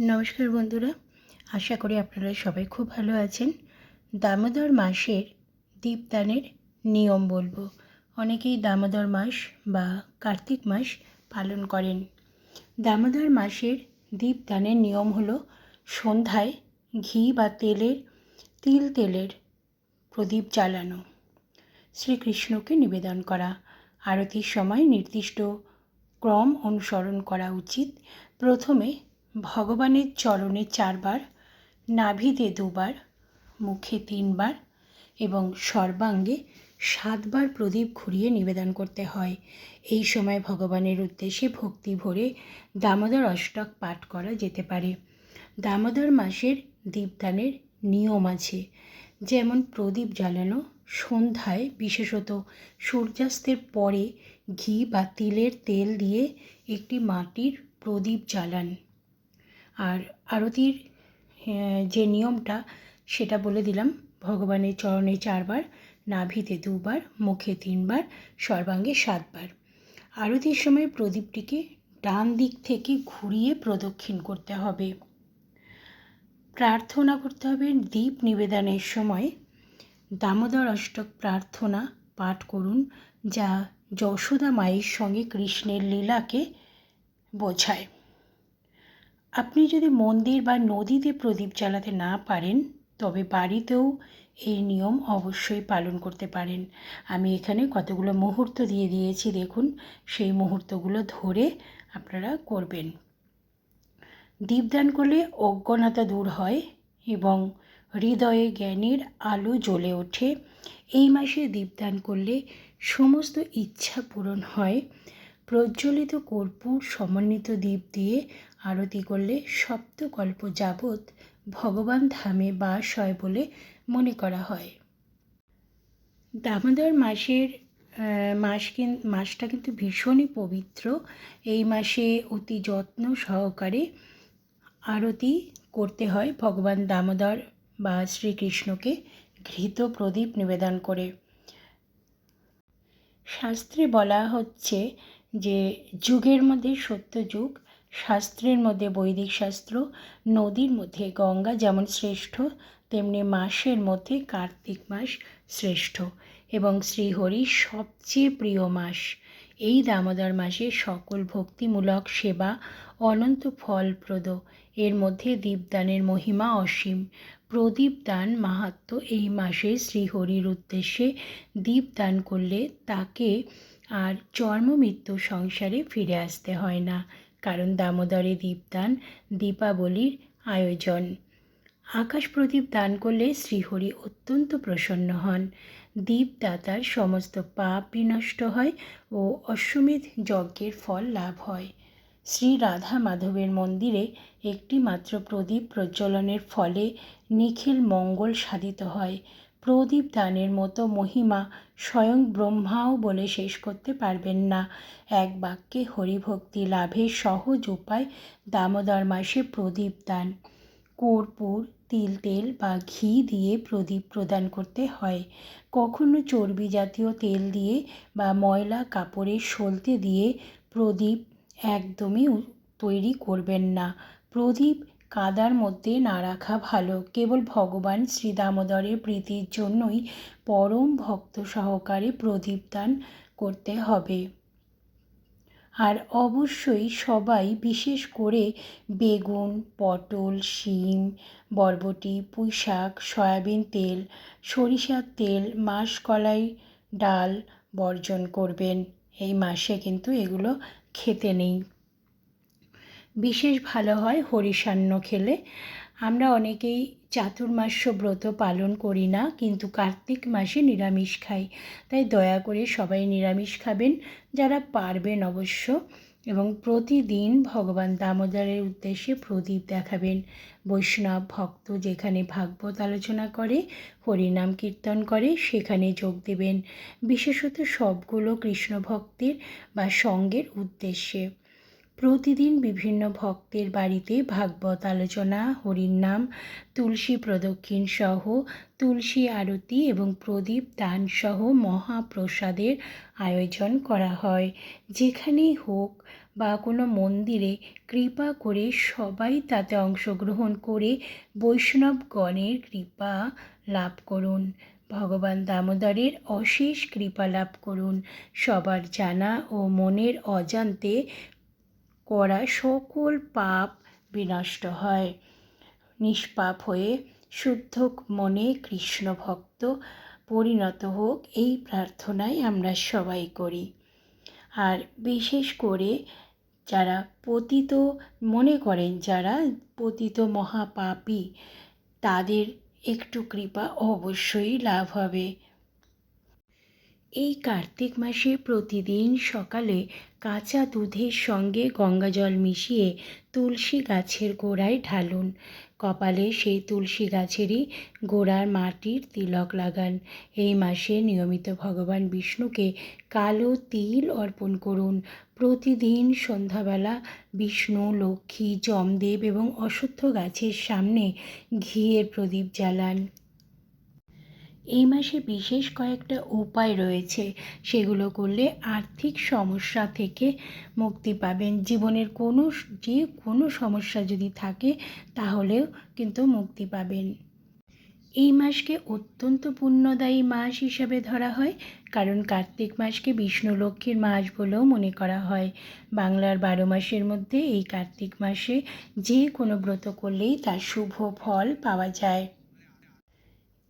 নমস্কার বন্ধুরা, আশা করি আপনারা সবাই খুব ভালো আছেন। দামোদর মাসের দীপদানের নিয়ম বলব। অনেকেই দামোদর মাস বা কার্তিক মাস পালন করেন। দামোদর মাসের দীপদানের নিয়ম হলো সন্ধ্যায় ঘি বা তেলের, তিল তেলের প্রদীপ জ্বালানো। শ্রীকৃষ্ণকে নিবেদন করা। আরতির সময় নির্দিষ্ট ক্রম অনুসরণ করা উচিত। প্রথমে ভগবানের চরণে চারবার, নাভিতে দুবার, মুখে তিনবার এবং সর্বাঙ্গে সাতবার প্রদীপ ঘুরিয়ে নিবেদন করতে হয়। এই সময় ভগবানের উদ্দেশ্যে ভক্তি ভরে দামোদর অষ্টক পাঠ করা যেতে পারে। দামোদর মাসের দীপদানের নিয়ম আছে, যেমন প্রদীপ জ্বালানো সন্ধ্যায়, বিশেষত সূর্যাস্তের পরে ঘি বা তিলের তেল দিয়ে একটি মাটির প্রদীপ জ্বালান। আর আরতির যে নিয়মটা, সেটা বলে দিলাম। ভগবানের চরণে চারবার, নাভিতে দুবার, মুখে তিনবার, সর্বাঙ্গে সাতবার। আরতির সময় প্রদীপটিকে ডান দিক থেকে ঘুরিয়ে প্রদক্ষিণ করতে হবে। প্রার্থনা করতে হবে দীপ নিবেদনের সময়। দামোদর অষ্টক প্রার্থনা পাঠ করুন, যা যশোদা মায়ের সঙ্গে কৃষ্ণের লীলাকে বোঝায়। আপনি যদি মন্দির বা নদীতে প্রদীপ জ্বালাতে না পারেন, তবে বাড়িতেও এই নিয়ম অবশ্যই পালন করতে পারেন। আমি এখানে কতগুলো মুহূর্ত দিয়ে দিয়েছি, দেখুন। সেই মুহূর্তগুলো ধরে আপনারা করবেন। দীপদান করলে অজ্ঞানতা দূর হয় এবং হৃদয়ে জ্ঞানের আলো জ্বলে ওঠে। এই মাসে দীপদান করলে সমস্ত ইচ্ছা পূরণ হয়। প্রজ্বলিত কর্পূর, সমন্বিত দ্বীপ দিয়ে আরতি করলে সপ্তকল্প যাবৎ ভগবান ধামে বাস হয় বলে মনে করা হয়। দামোদর মাসের মাস মাসটা কিন্তু ভীষণই পবিত্র। এই মাসে অতি যত্ন সহকারে আরতি করতে হয় ভগবান দামোদর বা শ্রীকৃষ্ণকে ঘৃত প্রদীপ নিবেদন করে। শাস্ত্রে বলা হচ্ছে যে যুগের মধ্যে সত্য যুগ শাস্ত্রের মধ্যে বৈদিক শাস্ত্র, নদীর মধ্যে গঙ্গা যেমন শ্রেষ্ঠ, তেমনি মাসের মধ্যে কার্তিক মাস শ্রেষ্ঠ এবং শ্রীহরির সবচেয়ে প্রিয় মাস। এই দামোদর মাসে সকল ভক্তিমূলক সেবা অনন্ত ফলপ্রদ। এর মধ্যে দীপদানের মহিমা অসীম। প্রদীপ দান মাহাত্ম এই মাসে শ্রীহরির উদ্দেশ্যে দীপদান করলে তাকে আর মৃত্যু সংসারে ফিরে আসতে হয় না। কারণ দামোদরে দীপদান দীপাবলির আয়োজন। আকাশ প্রদীপ দান করলে শ্রীহরি অত্যন্ত প্রসন্ন হন। দীপদাতার সমস্ত পাপ বিনষ্ট হয় ও অশ্বমেধ যজ্ঞের ফল লাভ হয়। শ্রী রাধা মাধবের মন্দিরে একটি মাত্র প্রদীপ প্রজ্বলনের ফলে নিখিল মঙ্গল সাধিত হয়। প্রদীপ দানের মতো মহিমা স্বয়ং ব্রহ্মাও বলে শেষ করতে পারবেন না। এক বাক্যে হরিভক্তি লাভের সহজ উপায় দামোদর মাসে প্রদীপ দান। কর্পূর, তিল তেল বা ঘি দিয়ে প্রদীপ প্রদান করতে হয়। কখনো চর্বি জাতীয় তেল দিয়ে বা ময়লা কাপড়ে সলতে দিয়ে প্রদীপ একদমই তৈরি করবেন না। প্রদীপ কাদার মধ্যে না রাখা ভালো। কেবল ভগবান শ্রী দামোদরের প্রীতির জন্যই পরম ভক্ত সহকারে প্রদীপ দান করতে হবে। আর অবশ্যই সবাই বিশেষ করে বেগুন, পটল, শিম, বরবটি পুঁই শাক সয়াবিন তেল, সরিষার তেল, মাসকলাই, ডাল বর্জন করবেন। এই মাসে কিন্তু এগুলো খেতে নেই। বিশেষ ভালো হয় হরিষান্ন খেলে। আমরা অনেকেই চাতুর্মাস্য ব্রত পালন করি না, কিন্তু কার্তিক মাসে নিরামিষ খাই। তাই দয়া করে সবাই নিরামিষ খাবেন, যারা পারবেন অবশ্য। এবং প্রতিদিন ভগবান দামোদরের উদ্দেশ্যে প্রদীপ দেখাবেন। বৈষ্ণব ভক্ত যেখানে ভাগবত আলোচনা করে, হরিনাম কীর্তন করে, সেখানে যোগ দেবেন। বিশেষত সবগুলো কৃষ্ণ ভক্তের বা সঙ্গের উদ্দেশ্যে। প্রতিদিন বিভিন্ন ভক্তের বাড়িতে ভাগবত আলোচনা, হরির নাম, তুলসী প্রদক্ষিণ সহ তুলসী আরতি এবং প্রদীপ দান সহ মহাপ্রসাদের আয়োজন করা হয়। যেখানেই হোক বা কোনো মন্দিরে কৃপা করে সবাই তাতে অংশগ্রহণ করে বৈষ্ণবগণের কৃপা লাভ করুন। ভগবান দামোদরের অশেষ কৃপা লাভ করুন। সবার জানা ও মনের অজান্তে করা সকল পাপ বিনষ্ট হয়। নিষ্পাপ হয়ে শুদ্ধ মনে কৃষ্ণ ভক্ত পরিণত হোক এই প্রার্থনাই আমরা সবাই করি। আর বিশেষ করে যারা পতিত, মনে করেন যারা পতিত মহাপাপী, তাদের একটু কৃপা অবশ্যই লাভ হবে। এই কার্তিক মাসে প্রতিদিন সকালে কাঁচা দুধের সঙ্গে গঙ্গা জল মিশিয়ে তুলসী গাছের গোড়ায় ঢালুন। কপালে সেই তুলসী গাছেরই গোড়ার মাটির তিলক লাগান। এই মাসে নিয়মিত ভগবান বিষ্ণুকে কালো তিল অর্পণ করুন। প্রতিদিন সন্ধ্যাবেলা বিষ্ণু, লক্ষ্মী, যমদেব এবং অশ্বত্থ গাছের সামনে ঘিয়ের প্রদীপ জ্বালান। এই মাসে বিশেষ কয়েকটা উপায় রয়েছে। সেগুলো করলে আর্থিক সমস্যা থেকে মুক্তি পাবেন। জীবনের কোনো যে কোনো সমস্যা যদি থাকে, তাহলেও কিন্তু মুক্তি পাবেন। এই মাসকে অত্যন্ত পুণ্যদায়ী মাস হিসাবে ধরা হয়, কারণ কার্তিক মাসকে বিষ্ণু লক্ষ্মীর মাস বলেও মনে করা হয়। বাংলার বারো মাসের মধ্যে এই কার্তিক মাসে যে কোনো ব্রত করলেই তার শুভ ফল পাওয়া যায়।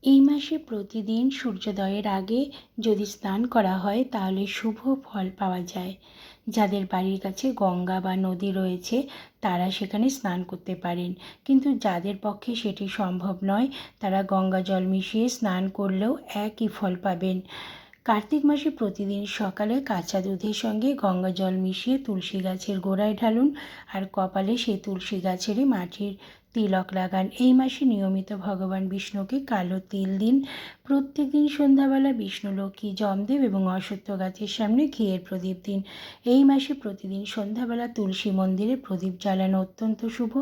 এই মাসে প্রতিদিন সূর্যোদয়ের আগে যদি স্নান করা হয়, তাহলে শুভ ফল পাওয়া যায়। যাদের বাড়ির কাছে গঙ্গা বা নদী রয়েছে, তারা সেখানে স্নান করতে পারেন। কিন্তু যাদের পক্ষে সেটি সম্ভব নয়, তারা গঙ্গা জল মিশিয়ে স্নান করলেও একই ফল পাবেন। কার্তিক মাসে প্রতিদিন সকালে কাঁচা দুধের সঙ্গে গঙ্গা জল মিশিয়ে তুলসী গাছের গোড়ায় ঢালুন, আর কপালে সেই তুলসী গাছেরই মাটির তিলক লাগান। এই মাসে নিয়মিত ভগবান বিষ্ণুকে কালো তিল দিন। প্রত্যেক দিন সন্ধ্যাবেলা বিষ্ণু, লক্ষ্মী, যমদেব এবং অশ্বত্থ গাছের সামনে ঘিয়ের প্রদীপ দিন। এই মাসে প্রতিদিন সন্ধ্যাবেলা তুলসী মন্দিরে প্রদীপ জ্বালানো অত্যন্ত শুভ।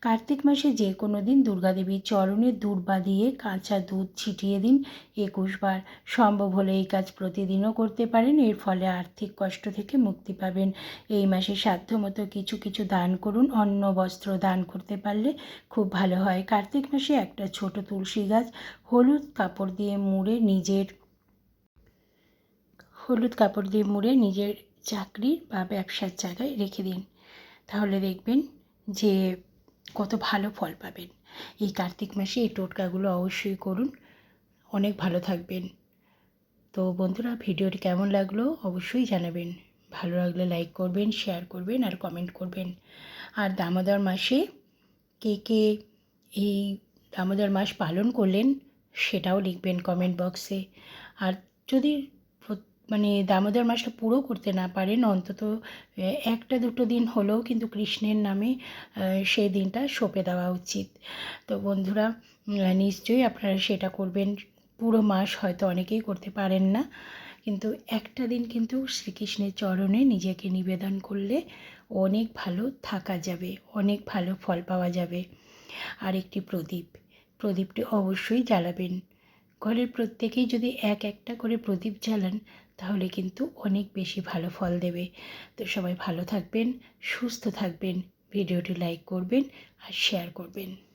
কার্তিক মাসে যে কোনো দিন দুর্গাদেবীর চরণে দুর্বা দিয়ে কাঁচা দুধ ছিটিয়ে দিন একুশ বার। সম্ভব হলে এই কাজ প্রতিদিনও করতে পারেন, এর ফলে আর্থিক কষ্ট থেকে মুক্তি পাবেন। এই মাসে সাধ্যমতো কিছু কিছু দান করুন, অন্ন, বস্ত্র দান করতে পারলে খুব ভালো হয়। কার্তিক মাসে একটা ছোট তুলসী গাছ হলুদ কাপড় দিয়ে মুড়ে নিজের হলুদ কাপড় দিয়ে মুড়ে নিজের চাকরি বা ব্যবসার জায়গায় রেখে দিন। তাহলে দেখবেন যে কত ভালো ফল পাবেন। এই কার্তিক মাসে এই টোটকাগুলো অবশ্যই করুন। অনেক ভালো থাকবেন। তো বন্ধুরা, ভিডিওটি কেমন লাগল অবশ্যই জানাবেন। ভালো লাগলে লাইক করবেন, শেয়ার করবেন আর কমেন্ট করবেন। আর দামোদর মাসে কে কে এই দামোদর মাস পালন করলেন সেটাও লিখবেন কমেন্ট বক্সে আর যদি মানে দামোদর মাসটা পুরো করতে না পারেন, অন্তত একটা দুটো দিন হলেও কিন্তু কৃষ্ণের নামে সেই দিনটা সঁপে দেওয়া উচিত। তো বন্ধুরা নিশ্চয়ই আপনারা সেটা করবেন। পুরো মাস হয়তো অনেকেই করতে পারেন না। কিন্তু একটা দিন কিন্তু শ্রীকৃষ্ণের চরণে নিজেকে নিবেদন করলে অনেক ভালো থাকা যাবে, অনেক ভালো ফল পাওয়া যাবে। আর একটি প্রদীপ, প্রদীপটি অবশ্যই জ্বালাবেন। ঘরের প্রত্যেকেই যদি এক একটা করে প্রদীপ জ্বালান, তাহলে কিন্তু অনেক বেশি ভালো ফল দেবে। তো সবাই ভালো থাকবেন, সুস্থ থাকবেন, ভিডিওটি লাইক করবেন আর শেয়ার করবেন।